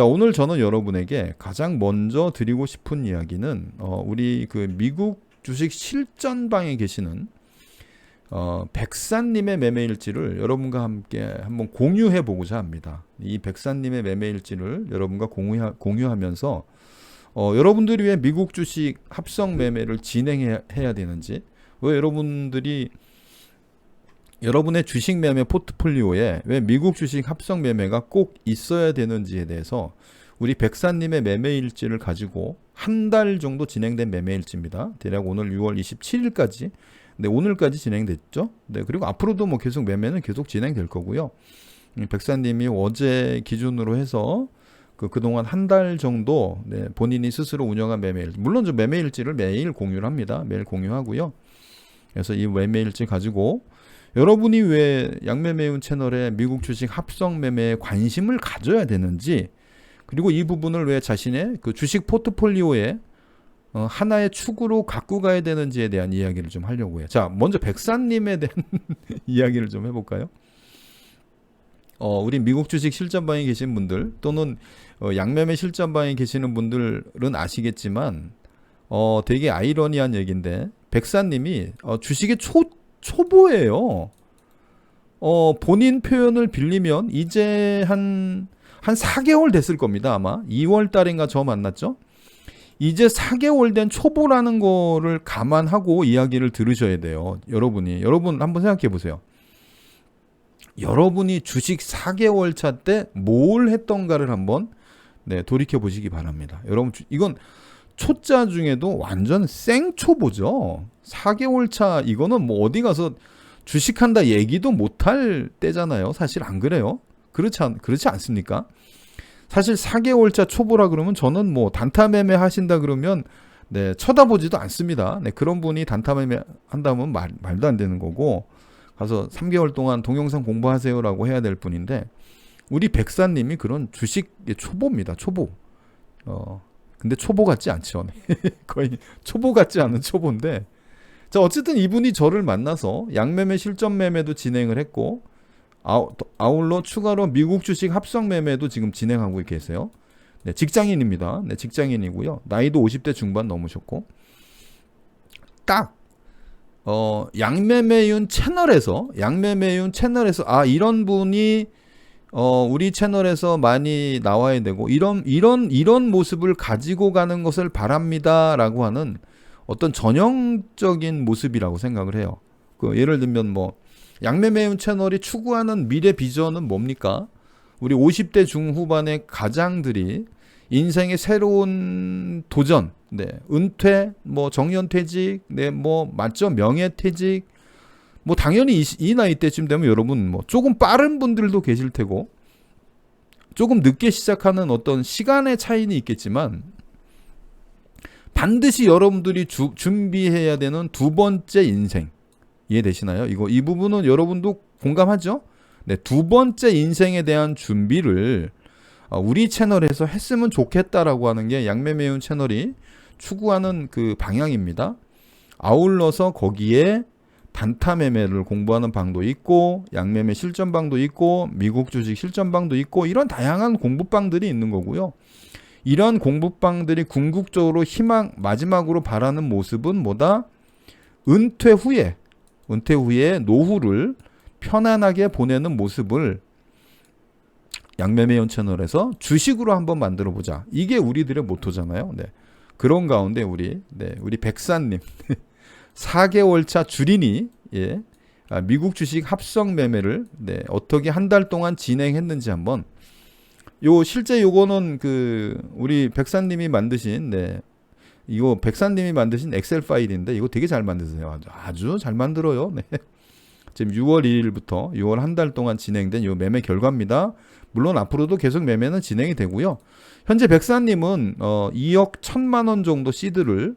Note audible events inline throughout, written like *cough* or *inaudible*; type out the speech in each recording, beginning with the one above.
자, 오늘 저는 여러분에게 가장 먼저 드리고 싶은 이야기는 어, 우리 그 미국 주식 실전방에 계시는 어, 백산님의 매매일지를 여러분과 함께 한번 공유해 보고자 합니다. 이 백산님의 매매일지를 여러분과 공유하, 공유하면서 어, 여러분들이 왜 미국 주식 합성 매매를 진행해야 해야 되는지, 왜 여러분들이 여러분의 주식 매매 포트폴리오에 왜 미국 주식 합성 매매가 꼭 있어야 되는지에 대해서 우리 백사님의 매매 일지를 가지고 한 달 정도 진행된 매매 일지입니다. 대략 오늘 6월 27일까지. 네, 오늘까지 진행됐죠. 네, 그리고 앞으로도 뭐 계속 매매는 계속 진행될 거고요. 음, 백사님이 어제 기준으로 해서 그 그동안 한 달 정도 네, 본인이 스스로 운영한 매매일 물론 저 매매 일지를 매일 공유를 합니다. 매일 공유하고요. 그래서 이 매매 일지 가지고 여러분이 왜 양매매운 채널에 미국 주식 합성 매매에 관심을 가져야 되는지 그리고 이 부분을 왜 자신의 그 주식 포트폴리오에 어, 하나의 축으로 갖고 가야 되는지에 대한 이야기를 좀 하려고 해요. 자, 먼저 백산님에 대한 *laughs* 이야기를 좀 해볼까요? 어, 우리 미국 주식 실전방에 계신 분들 또는 어, 양매매 실전방에 계시는 분들은 아시겠지만 어, 되게 아이러니한 얘기인데 백사님이 어, 주식의 초 초보예요. 어, 본인 표현을 빌리면 이제 한, 한 4개월 됐을 겁니다, 아마. 2월 달인가 저 만났죠? 이제 4개월 된 초보라는 거를 감안하고 이야기를 들으셔야 돼요. 여러분이. 여러분 한번 생각해 보세요. 여러분이 주식 4개월 차 때 뭘 했던가를 한번 네, 돌이켜 보시기 바랍니다. 여러분 이건 초짜 중에도 완전 생초보죠. 4개월 차 이거는 뭐 어디 가서 주식한다 얘기도 못할 때잖아요. 사실 안 그래요? 그렇지 않 그렇지 않습니까? 사실 4개월 차 초보라 그러면 저는 뭐 단타 매매 하신다 그러면 네, 쳐다보지도 않습니다. 네, 그런 분이 단타 매매 한다면 말, 말도 안 되는 거고 가서 3개월 동안 동영상 공부하세요라고 해야 될 뿐인데 우리 백사님이 그런 주식 초보입니다. 초보. 어, 근데 초보 같지 않죠. *laughs* 거의 초보 같지 않은 초보인데. 자, 어쨌든 이분이 저를 만나서 양매매 실전 매매도 진행을 했고, 아울러 추가로 미국 주식 합성 매매도 지금 진행하고 계세요. 네, 직장인입니다. 네, 직장인이고요. 나이도 50대 중반 넘으셨고, 딱, 어, 양매매윤 채널에서, 양매매윤 채널에서, 아, 이런 분이 어, 우리 채널에서 많이 나와야 되고 이런 이런 이런 모습을 가지고 가는 것을 바랍니다라고 하는 어떤 전형적인 모습이라고 생각을 해요. 그 예를 들면 뭐 양매매운 채널이 추구하는 미래 비전은 뭡니까? 우리 50대 중후반의 가장들이 인생의 새로운 도전, 네, 은퇴, 뭐 정년퇴직, 네, 뭐 맞죠? 명예퇴직, 뭐 당연히 이, 이 나이 때쯤 되면 여러분 뭐 조금 빠른 분들도 계실 테고 조금 늦게 시작하는 어떤 시간의 차이는 있겠지만 반드시 여러분들이 주, 준비해야 되는 두 번째 인생 이해되시나요? 이거 이 부분은 여러분도 공감하죠? 네, 두 번째 인생에 대한 준비를 어, 우리 채널에서 했으면 좋겠다라고 하는 게 양매매운 채널이 추구하는 그 방향입니다. 아울러서 거기에 단타 매매를 공부하는 방도 있고 양매매 실전방도 있고 미국 주식 실전방도 있고 이런 다양한 공부방들이 있는 거고요. 이런 공부방들이 궁극적으로 희망 마지막으로 바라는 모습은 뭐다? 은퇴 후에 은퇴 후에 노후를 편안하게 보내는 모습을 양매매연 채널에서 주식으로 한번 만들어 보자. 이게 우리들의 모토잖아요. 네. 그런 가운데 우리 네, 우리 백사님 *laughs* 4개월 차 줄이니 예. 아, 미국 주식 합성 매매를 네, 어떻게 한 달 동안 진행했는지 한번 요 실제 요거는 그 우리 백산님이 만드신 네. 이거 백산님이 만드신 엑셀 파일인데 이거 되게 잘 만드세요. 아주, 아주 잘 만들어요. 네. 지금 6월 1일부터 6월 한 달 동안 진행된 요 매매 결과입니다. 물론 앞으로도 계속 매매는 진행이 되고요. 현재 백사님은 어 2억 1천만 원 정도 시드를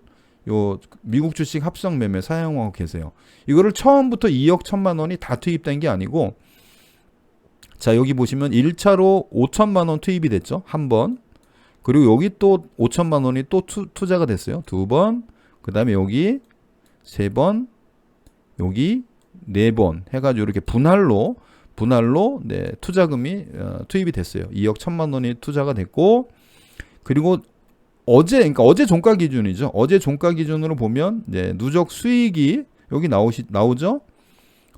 요 미국 주식 합성 매매 사용하고 계세요. 이거를 처음부터 2억 1천만 원이 다 투입된 게 아니고 자, 여기 보시면 1차로 5천만 원 투입이 됐죠. 한 번. 그리고 여기 또 5천만 원이 또 투, 투자가 됐어요. 두 번. 그다음에 여기 세 번. 여기 네 번 해 가지고 이렇게 분할로 분할로 네, 투자금이 어, 투입이 됐어요. 2억 1천만 원이 투자가 됐고 그리고 어제 그러니까 어제 종가 기준이죠. 어제 종가 기준으로 보면 네, 누적 수익이 여기 나오시 나오죠.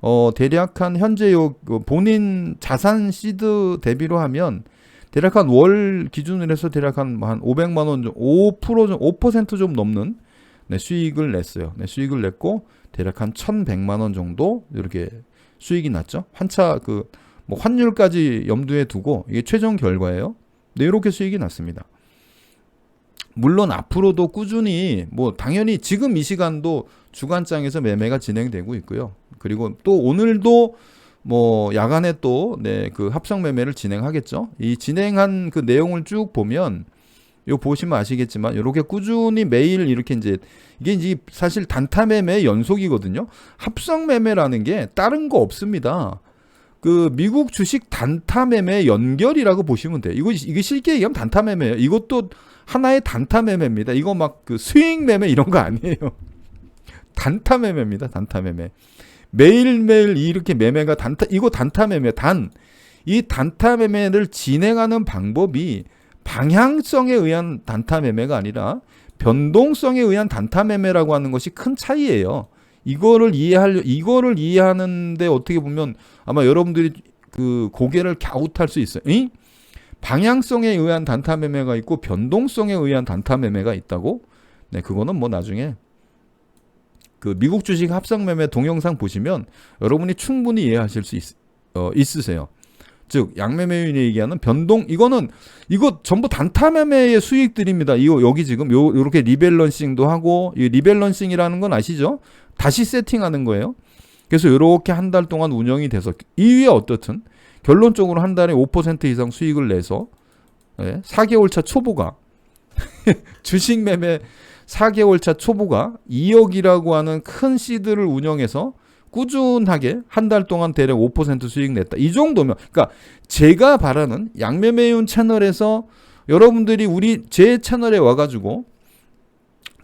어 대략 한 현재 요그 본인 자산 시드 대비로 하면 대략 한 월 기준으로 해서 대략 한, 한 500만 원, 좀, 5%좀 5%좀 넘는 네, 수익을 냈어요. 네, 수익을 냈고 대략 한 1,100만 원 정도 이렇게 수익이 났죠. 환차 그 뭐 환율까지 염두에 두고 이게 최종 결과예요. 네, 이렇게 수익이 났습니다. 물론 앞으로도 꾸준히 뭐 당연히 지금 이 시간도 주간장에서 매매가 진행되고 있고요. 그리고 또 오늘도 뭐 야간에 또 네 그 합성 매매를 진행하겠죠. 이 진행한 그 내용을 쭉 보면 요 보시면 아시겠지만 이렇게 꾸준히 매일 이렇게 이제 이게 이제 사실 단타 매매 연속이거든요. 합성 매매라는 게 다른 거 없습니다. 그 미국 주식 단타 매매 연결이라고 보시면 돼요. 이거 이게 쉽게 얘기하면 단타 매매예요. 이것도 하나의 단타 매매입니다. 이거 막 그 스윙 매매 이런 거 아니에요. 단타 매매입니다. 단타 매매. 매일매일 이렇게 매매가 단타 이거 단타 매매 단 이 단타 매매를 진행하는 방법이 방향성에 의한 단타 매매가 아니라 변동성에 의한 단타 매매라고 하는 것이 큰 차이예요. 이거를 이해하려 이거를 이해하는데 어떻게 보면 아마 여러분들이 그 고개를 갸웃할 수 있어요. 이 방향성에 의한 단타 매매가 있고 변동성에 의한 단타 매매가 있다고? 네, 그거는 뭐 나중에 그 미국 주식 합성 매매 동영상 보시면 여러분이 충분히 이해하실 수 있, 어, 있으세요. 즉 양매매인이 얘기하는 변동 이거는 이거 전부 단타 매매의 수익들입니다. 이거 여기 지금 요 요렇게 리밸런싱도 하고 이 리밸런싱이라는 건 아시죠? 다시 세팅하는 거예요. 그래서 요렇게 한 달 동안 운영이 돼서 이후에 어떻든 결론적으로 한 달에 5% 이상 수익을 내서 예, 4개월 차 초보가 *laughs* 주식 매매 4개월 차 초보가 2억이라고 하는 큰 시드를 운영해서 꾸준하게 한 달 동안 대략 5% 수익 냈다. 이 정도면 그러니까 제가 바라는 양매매윤 채널에서 여러분들이 우리 제 채널에 와 가지고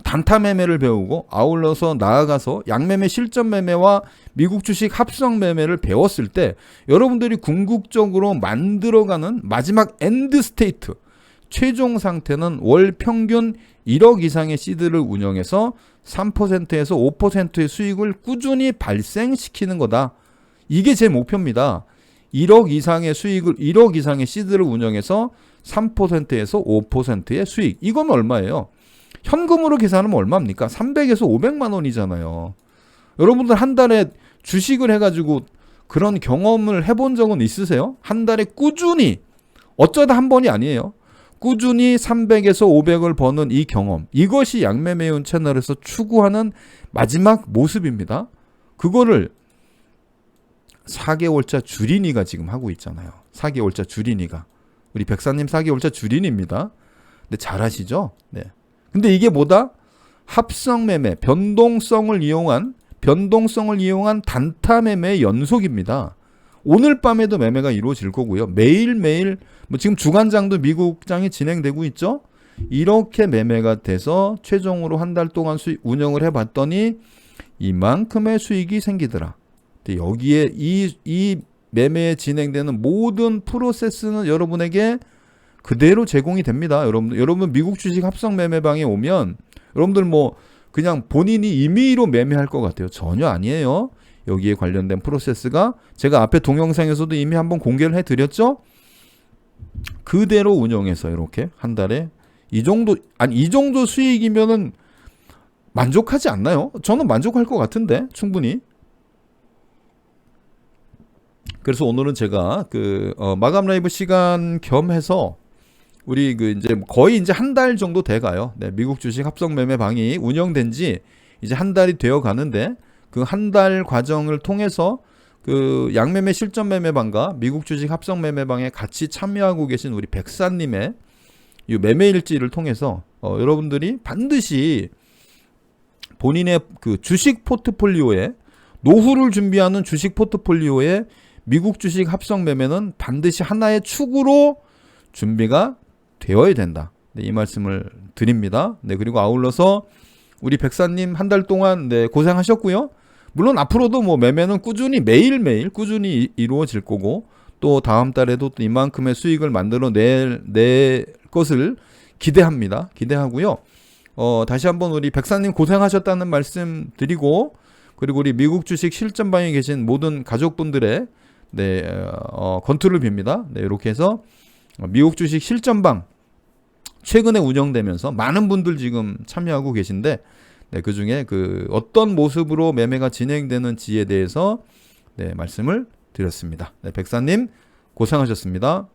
단타 매매를 배우고 아울러서 나아가서 양매매 실전 매매와 미국 주식 합성 매매를 배웠을 때 여러분들이 궁극적으로 만들어가는 마지막 엔드 스테이트 최종 상태는 월 평균 1억 이상의 시드를 운영해서 3%에서 5%의 수익을 꾸준히 발생시키는 거다. 이게 제 목표입니다. 1억 이상의 수익을 1억 이상의 시드를 운영해서 3%에서 5%의 수익. 이건 얼마예요? 현금으로 계산하면 얼마입니까? 300에서 500만 원이잖아요. 여러분들 한 달에 주식을 해가지고 그런 경험을 해본 적은 있으세요? 한 달에 꾸준히 어쩌다 한 번이 아니에요. 꾸준히 300에서 500을 버는 이 경험. 이것이 양매매운 채널에서 추구하는 마지막 모습입니다. 그거를 4개월차 주린이가 지금 하고 있잖아요. 4개월차 주린이가. 우리 백사님 4개월차 주린입니다. 근데 잘하시죠? 네. 근데 이게 뭐다? 합성 매매, 변동성을 이용한 변동성을 이용한 단타 매매 연속입니다. 오늘 밤에도 매매가 이루어질 거고요. 매일매일 뭐 지금 주간장도 미국장이 진행되고 있죠. 이렇게 매매가 돼서 최종으로 한 달 동안 수익 운영을 해 봤더니 이만큼의 수익이 생기더라. 근데 여기에 이, 이 매매에 진행되는 모든 프로세스는 여러분에게 그대로 제공이 됩니다. 여러분, 여러분 미국 주식 합성 매매방에 오면 여러분들 뭐 그냥 본인이 임의로 매매할 것 같아요. 전혀 아니에요. 여기에 관련된 프로세스가 제가 앞에 동영상에서도 이미 한번 공개를 해드렸죠. 그대로 운영해서 이렇게 한 달에 이 정도 아니 이 정도 수익이면은 만족하지 않나요? 저는 만족할 것 같은데 충분히. 그래서 오늘은 제가 그 어, 마감 라이브 시간 겸해서 우리 그 이제 거의 이제 한 달 정도 돼 가요. 네, 미국 주식 합성 매매 방이 운영된 지 이제 한 달이 되어 가는데 그 한 달 과정을 통해서 그 양매매 실전 매매방과 미국 주식 합성 매매방에 같이 참여하고 계신 우리 백사님의 이 매매 일지를 통해서 어, 여러분들이 반드시 본인의 그 주식 포트폴리오에 노후를 준비하는 주식 포트폴리오에 미국 주식 합성 매매는 반드시 하나의 축으로 준비가 되어야 된다. 네, 이 말씀을 드립니다. 네, 그리고 아울러서 우리 백사님 한 달 동안 네, 고생하셨고요. 물론 앞으로도 뭐 매매는 꾸준히 매일매일 꾸준히 이- 이루어질 거고 또 다음 달에도 또 이만큼의 수익을 만들어 낼, 낼 것을 기대합니다. 기대하고요. 어, 다시 한번 우리 백사님 고생하셨다는 말씀 드리고 그리고 우리 미국 주식 실전방에 계신 모든 가족분들의 네, 어, 건투를 빕니다. 네, 이렇게 해서 어, 미국 주식 실전방 최근에 운영되면서 많은 분들 지금 참여하고 계신데 네, 그 중에 그 어떤 모습으로 매매가 진행되는지에 대해서 네, 말씀을 드렸습니다. 네, 백사님 고생하셨습니다.